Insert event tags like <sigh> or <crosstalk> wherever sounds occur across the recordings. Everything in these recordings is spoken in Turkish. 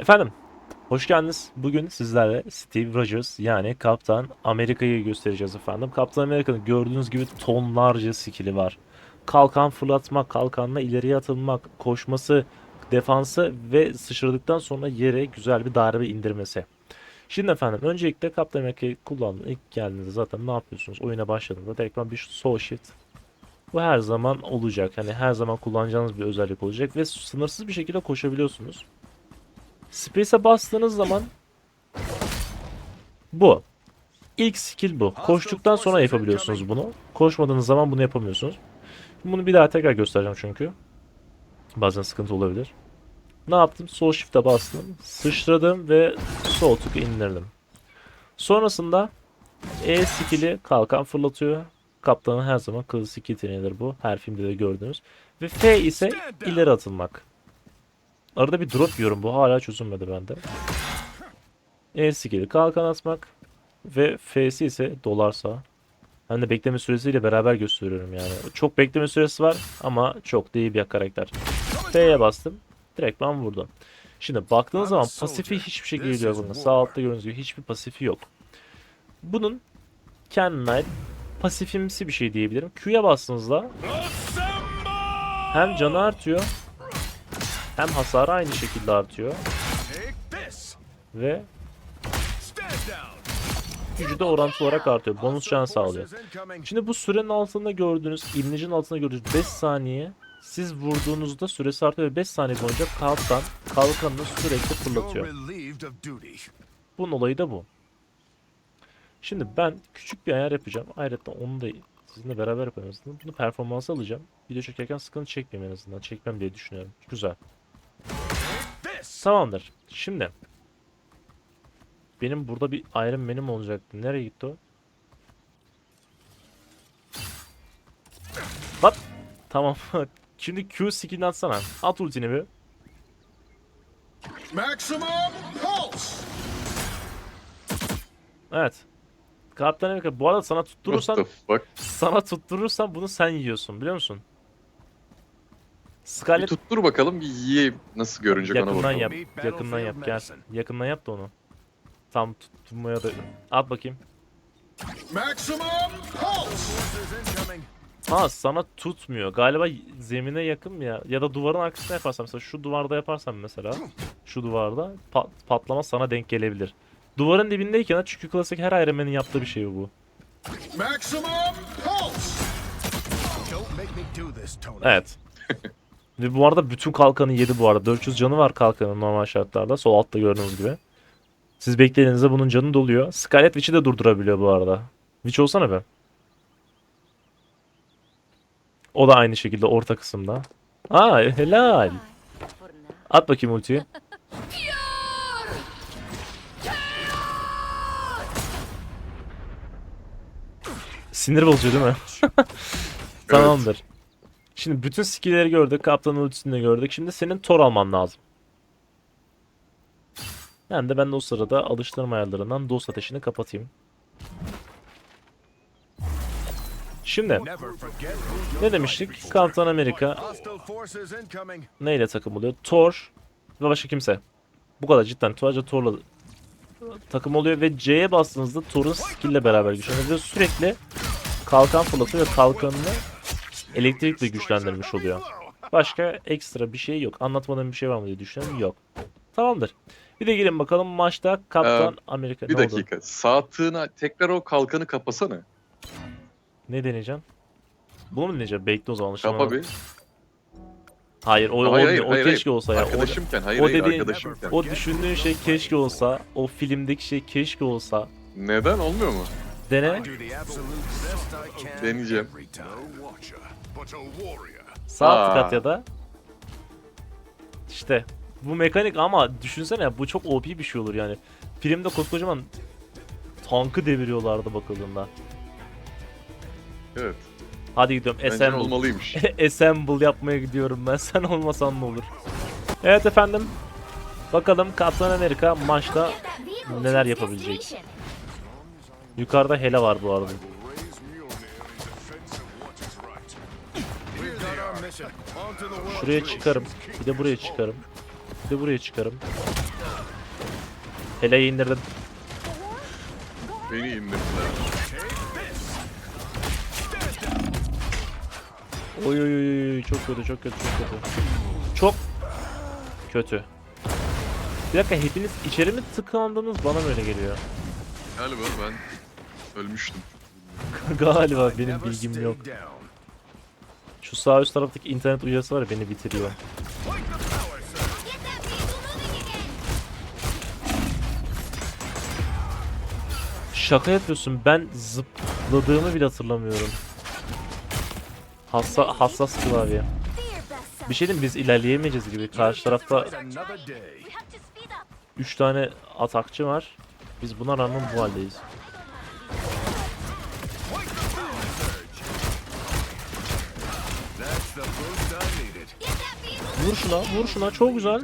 Efendim, hoş geldiniz. Bugün sizlerle Steve Rogers yani Kaptan Amerika'yı göstereceğiz efendim. Kaptan Amerika'nın gördüğünüz gibi tonlarca skill'i var. Kalkan fırlatmak, kalkanla ileriye atılmak, koşması, defansı ve sıçradıktan sonra yere güzel bir darbe indirmesi. Şimdi efendim öncelikle Kaptan Amerika'yı kullandın. İlk geldiğinizde zaten ne yapıyorsunuz? Oyuna başladığında direktman bir sol shift bu her zaman olacak. Hani her zaman kullanacağınız bir özellik olacak ve sınırsız bir şekilde koşabiliyorsunuz. Space'e bastığınız zaman bu. İlk skill bu. Koştuktan sonra yapabiliyorsunuz bunu. Koşmadığınız zaman bunu yapamıyorsunuz. Bunu bir daha tekrar göstereceğim çünkü. Bazen sıkıntı olabilir. Ne yaptım? Sol shift'e bastım. Sıçradım ve sol tıkı indirdim. Sonrasında E skill'i kalkan fırlatıyor. Kaptanın her zaman klasik yeteneğidir bu. Her filmde de gördüğünüz. Ve F ise ileri atılmak. Arada bir drop yiyorum. Bu hala çözülmedi bende. E skill'i kalkan atmak. Ve F'si ise dolarsa. Hem de bekleme süresiyle beraber gösteriyorum yani. Çok bekleme süresi var ama çok iyi bir karakter. F'ye bastım. Direkt ben vurdum. Şimdi baktığınız zaman pasifi hiçbir şey geliyor bunda. Sağ altta gördüğünüz gibi hiçbir pasifi yok. Bunun kendine ait pasifimsi bir şey diyebilirim. Q'ya bastığınızda hem canı artıyor hem hasarı aynı şekilde artıyor ve gücü de orantılı olarak artıyor. Bonus can sağlıyor. Şimdi bu sürenin altında gördüğünüz, imlecin altında gördüğünüz 5 saniye siz vurduğunuzda süresi artıyor ve 5 saniye boyunca kalkan kalkanını sürekli fırlatıyor. Bunun olayı da bu. Şimdi ben küçük bir ayar yapacağım. Ayrıca onu da sizinle beraber yapalım. Bunu performansa alacağım. Video çekerken sıkıntı çekmeyeyim en azından. Çekmem diye düşünüyorum. Güzel. Tamamdır. Şimdi benim burada bir Iron Man'im olacaktı. Nereye gitti o? Bak. Tamam. <laughs> Şimdi Q skill'ini atsana. At ultini bir. Maximum pulse! Evet. Kaptan Amerika bu arada sana tutturursan sana tutturursan bunu sen yiyorsun biliyor musun? Bir Scarlet tuttur bakalım bir yiyeyim nasıl görünecek ona yakından bakalım. yap. Yakından yap gel. Yakından yap da onu. Tam tutturmaya da at bakayım. Maximum pulse! Ha sana tutmuyor. Galiba zemine yakın mı ya? Ya da duvarın arkasında yaparsan mesela şu duvarda yaparsan mesela şu duvarda pat- patlama sana denk gelebilir. Duvarın dibindeyken çünkü klasik her Iron Man'in yaptığı bir şey bu. Evet. <laughs> Ve bu arada bütün kalkanı yedi bu arada. 400 canı var kalkanın normal şartlarda. Sol altta gördüğünüz gibi. Siz beklediğinizde bunun canı doluyor. Scarlet Witch'i de durdurabiliyor bu arada. Witch olsana be. O da aynı şekilde orta kısımda. Aa helal. At bakayım ultiyi. <laughs> Sinir bozucu değil mi? <laughs> Tamamdır. Şimdi bütün skill'leri gördük. Kaptan ultisini de gördük. Şimdi senin Thor alman lazım. Ben de ben de o sırada alıştırma ayarlarından DOS ateşini kapatayım. Şimdi ne demiştik? Kaptan Amerika neyle takım oluyor? Thor ve başka kimse. Bu kadar cidden. Sadece Thor'la takım oluyor ve C'ye bastığınızda Thor'un skill'le beraber güçleniyor sürekli kalkan fırlatıyor ve kalkanını elektrikle güçlendirmiş oluyor. Başka ekstra bir şey yok. Anlatmadığım bir şey var mı diye düşünüyorum. Yok. Tamamdır. Bir de gelin bakalım maçta Kaptan Amerika Bir ne oldu? dakika. Sağ tığına tekrar o kalkanı kapasana. Ne deneyeceğim? Bunu mu deneyeceğim? Bekle o zaman. Kapa bir. Hayır o, o, Hayır, hayır, o hayır, keşke hayır. olsa ya. Arkadaşımken. Hayır o hayır dediğin- arkadaşımken. o düşündüğün şey keşke olsa. O filmdeki şey keşke olsa. Neden olmuyor mu? Dene. I do the absolute best I can Deneyeceğim. Sağ tık Aa. at ya da. İşte. Bu mekanik ama düşünsene ya, bu çok OP bir şey olur yani. Filmde koskocaman tankı deviriyorlardı bakıldığında. Evet. Hadi gidiyorum. Bence Assemble. olmalıymış. <laughs> Assemble yapmaya gidiyorum ben. <laughs> Sen olmasan ne olur? Evet efendim. Bakalım Kaptan Amerika maçta neler yapabilecek. Yukarıda Hela var bu arada. Şuraya çıkarım. Bir de buraya çıkarım. Bir de buraya çıkarım. Hele'yi indirdim. Beni indirdiler. Oy oy oy çok kötü çok kötü çok kötü. Çok kötü. Bir dakika hepiniz içeri mi tıkandınız bana mı öyle geliyor? Galiba ben ölmüştüm. <laughs> Galiba benim bilgim yok. Şu sağ üst taraftaki internet uyarısı var ya beni bitiriyor. Şaka yapıyorsun ben zıpladığımı bile hatırlamıyorum. Hassa hassas klavye. Bir şey diyeyim biz ilerleyemeyeceğiz gibi. Karşı tarafta Fight another day. We have to speed up. 3 tane atakçı var. Biz buna rağmen bu haldeyiz. Vur şuna, vur şuna. Çok güzel.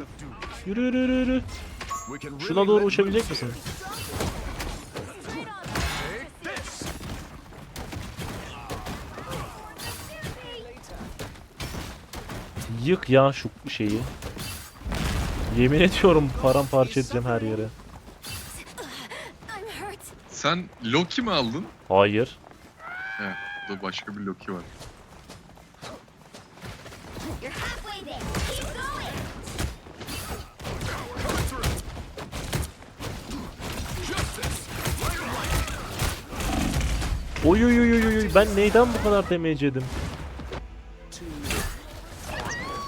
Yürü yürü yürü yürü. Şuna doğru uçabilecek misin? Yık ya şu şeyi. Yemin ediyorum paramparça edeceğim her yere. Sen Loki mi aldın? Hayır. He, burada başka bir Loki var. You're halfway there. Oy oy oy oy oy, ben neyden bu kadar damage yedim?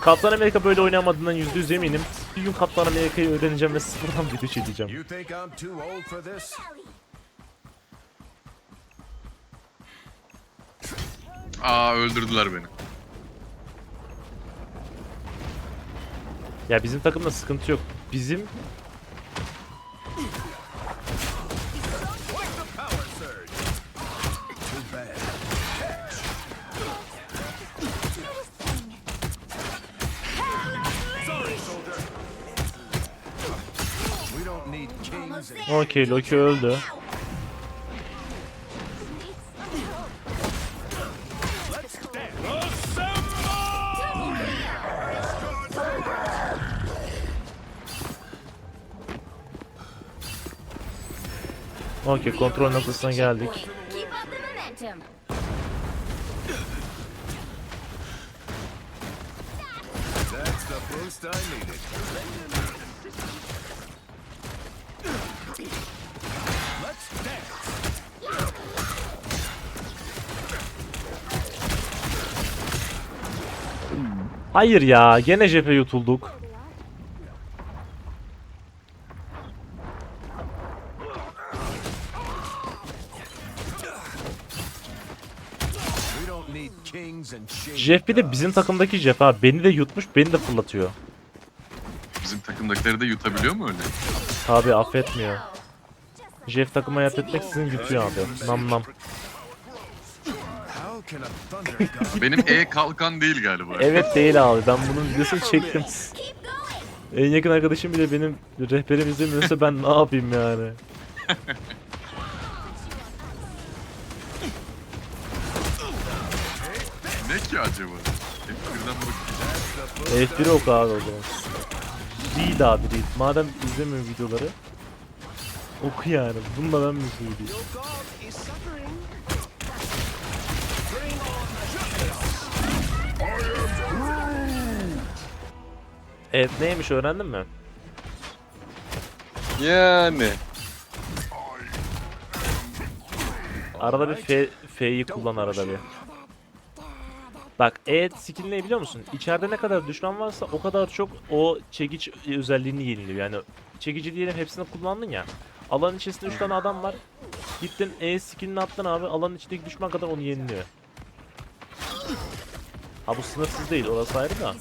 Kaptan Amerika böyle oynamadığından %100 eminim. Bir gün Kaptan Amerika'yı öğreneceğim ve sıfırdan video çekeceğim. Aa öldürdüler beni. Ya bizim takımda sıkıntı yok. Bizim Okey Loki öldü. Okey kontrol noktasına geldik. That's the boost I needed. Let's dance. Hayır ya gene cephe yutulduk. Jeff bir de bizim takımdaki Jeff ha beni de yutmuş beni de fırlatıyor. Bizim takımdakileri de yutabiliyor mu öyle? Abi affetmiyor. Jeff takıma hayat etmek sizin yutuyor abi. Nam nam. <laughs> Benim E kalkan değil galiba. Evet değil abi ben bunun videosunu çektim. En yakın arkadaşım bile benim rehberim izlemiyorsa ben ne yapayım yani. Ne ki acaba? Hep birden bakıyor. F1 oku abi o zaman. Read abi read. Madem izlemiyorum videoları. Oku yani. Bununla ben mi söyleyeyim? Evet neymiş öğrendin mi? Yani. Arada bir F, F'yi kullan arada bir. Bak E skill ne biliyor musun? İçeride ne kadar düşman varsa o kadar çok o çekiç özelliğini yeniliyor. Yani çekici diyelim hepsini kullandın ya. Alanın içerisinde 3 tane adam var. Gittin E skillini attın abi. Alanın içindeki düşman kadar onu yeniliyor. Ha bu sınırsız değil orası ayrı da.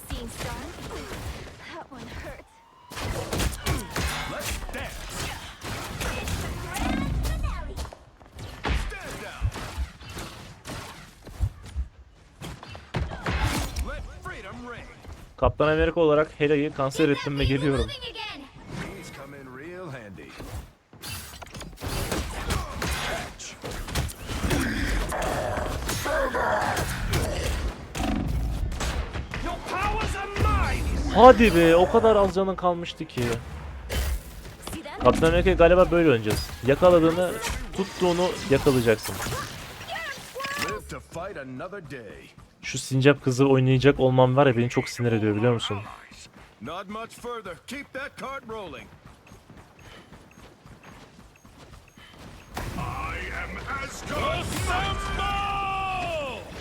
Kaptan Amerika olarak Hela'yı kanser ettim ve geliyorum. Hadi be o kadar az canın kalmıştı ki. Kaptan Amerika'yı galiba böyle oynayacağız. Yakaladığını, tuttuğunu yakalayacaksın. Şu sincap kızı oynayacak olmam var ya beni çok sinir ediyor biliyor musun?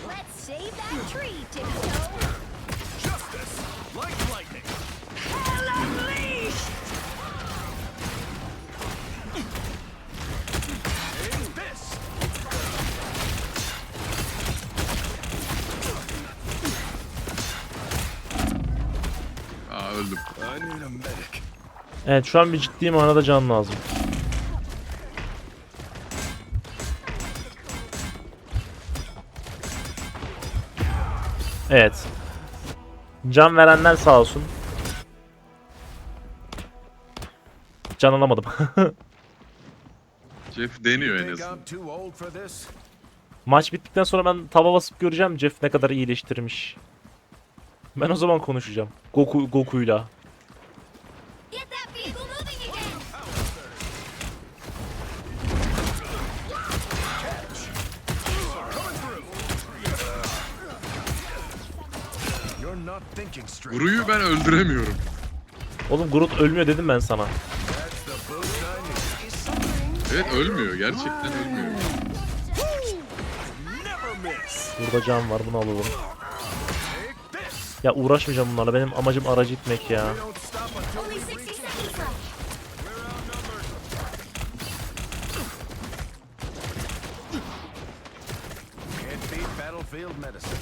Let's save that tree, Tiptoe. Evet şu an bir ciddi manada can lazım. Evet. Can verenler sağ olsun. Can alamadım. <laughs> Jeff deniyor en azından. Maç bittikten sonra ben tava basıp göreceğim Jeff ne kadar iyileştirmiş. Ben o zaman konuşacağım. Goku Goku'yla. Guru'yu ben öldüremiyorum. Oğlum Groot ölmüyor dedim ben sana. Evet ölmüyor. Gerçekten ölmüyor. Burada can var bunu alalım. Ya uğraşmayacağım bunlarla benim amacım aracı itmek ya. Don't stop until Only 60 seconds left. we're outnumbered. Can't beat battlefield medicine.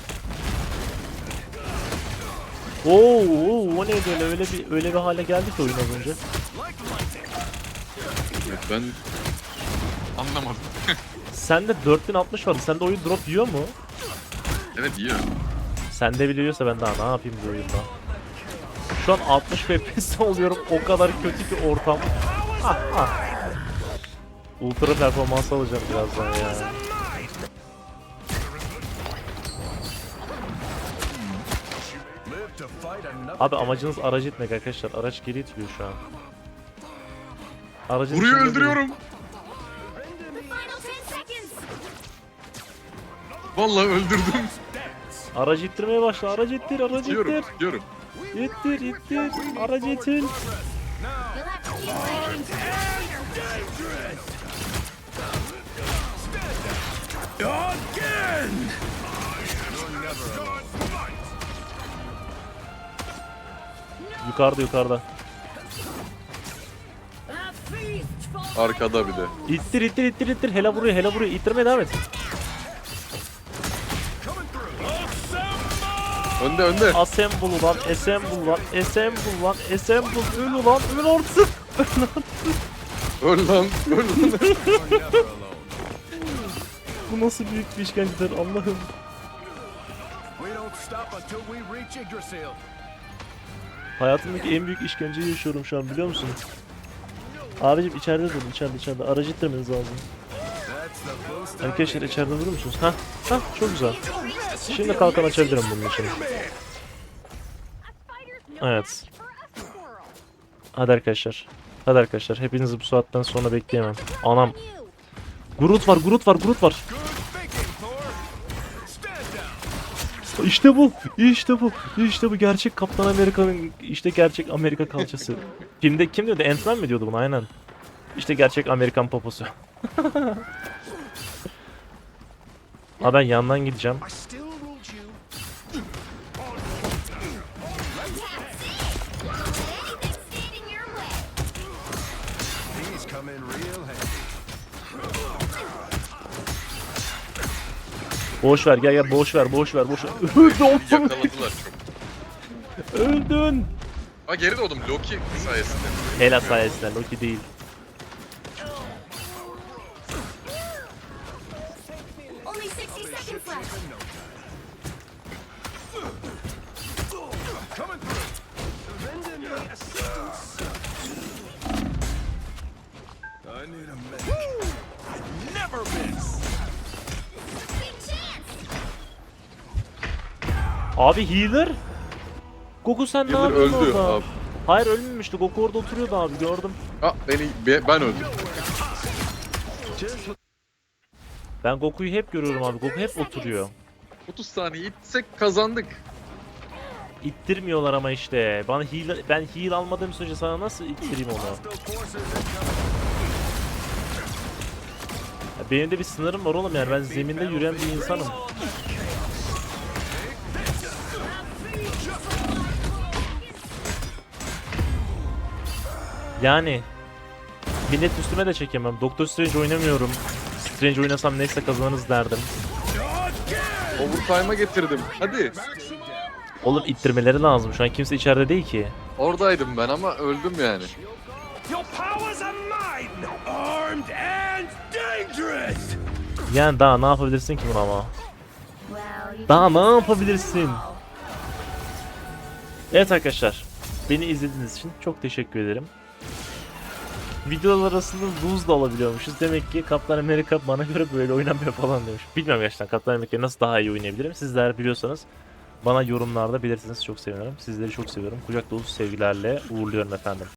Oo, oo, o neydi öyle öyle bir öyle bir hale geldi ki oyun az önce. Evet ben anlamadım. <laughs> Sende 4060 vardı. Sende oyun drop yiyor mu? evet yiyor. Sende bile yiyorsa ben daha ne yapayım bu oyunda? Şu an 60 FPS <laughs> oluyorum. O kadar kötü ki ortam. Ah, ah. Ultra performans alacağım birazdan ya. Abi amacınız aracı itmek arkadaşlar. Araç geri itiliyor şu an. Aracın içinde öldürüyorum. The Vallahi öldürdüm. Aracı ittirmeye başla. Aracı ittir, aracı Diyorum, ittir. diyorum. İttir, ittir. Aracı. Again! Yukarıda, yukarıda. Arkada bir de. İttir, ittir, ittir, ittir. Hele buraya, hele buraya. İttirmeye devam et. Önde önde. Assemble ulan, assemble lan, assemble lan, assemble. Öl ulan, öl artık. <laughs> Öl lan. Öl lan. <laughs> Bu nasıl büyük bir işkencedir Allah'ım. Hayatımdaki en büyük işkenceyi yaşıyorum şu an biliyor musun? Abicim içeride durun, içeride içeride. Aracı ittirmeniz lazım. Arkadaşlar içeride durur musunuz? Hah, hah çok güzel. Şimdi kalkan açabilirim bunun için. Evet. Hadi arkadaşlar. Hadi arkadaşlar. Hepinizi bu saatten sonra bekleyemem. Anam. Groot var, Groot var, Groot var. İşte bu. İşte bu. İşte bu gerçek Kaptan Amerika'nın işte gerçek Amerika kalçası. Filmde kim diyordu? Ant-Man mi diyordu bunu? Aynen. İşte gerçek Amerikan poposu. <laughs> Ha ben yandan gideceğim. Boş ver gel gel boş ver boş ver boş ver. Öldü oğlum. Yakaladılar çok. Öldün. Ha geri doğdum Loki sayesinde. Hela sayesinde Loki değil. Abi healer. Goku sen ne Yıldır yapıyorsun öldü orada? abi. Hayır ölmemişti. Goku orada oturuyordu abi gördüm. Ha beni be- ben öldüm. Ben Goku'yu hep görüyorum abi. Goku hep oturuyor. 30 saniye itsek kazandık. İttirmiyorlar ama işte. Bana heal, ben heal almadığım sürece sana nasıl ittireyim onu? Ya benim de bir sınırım var oğlum yani ben zeminde yürüyen bir insanım. Yani millet üstüme de çekemem. Doctor Strange oynamıyorum. Strange oynasam neyse kazanırız derdim. Overtime'a getirdim. Hadi. Oğlum ittirmeleri lazım. Şu an kimse içeride değil ki. Oradaydım ben ama öldüm yani. Yani daha ne yapabilirsin ki buna ama? Daha ne yapabilirsin? Evet arkadaşlar. Beni izlediğiniz için çok teşekkür ederim. Videolar arasında lose da alabiliyormuşuz. Demek ki Kaptan Amerika bana göre böyle oynamıyor falan demiş. Bilmiyorum gerçekten Kaptan Amerika'yı nasıl daha iyi oynayabilirim. Sizler biliyorsanız bana yorumlarda belirtirseniz çok sevinirim. Sizleri çok seviyorum. Kucak dolusu sevgilerle uğurluyorum efendim.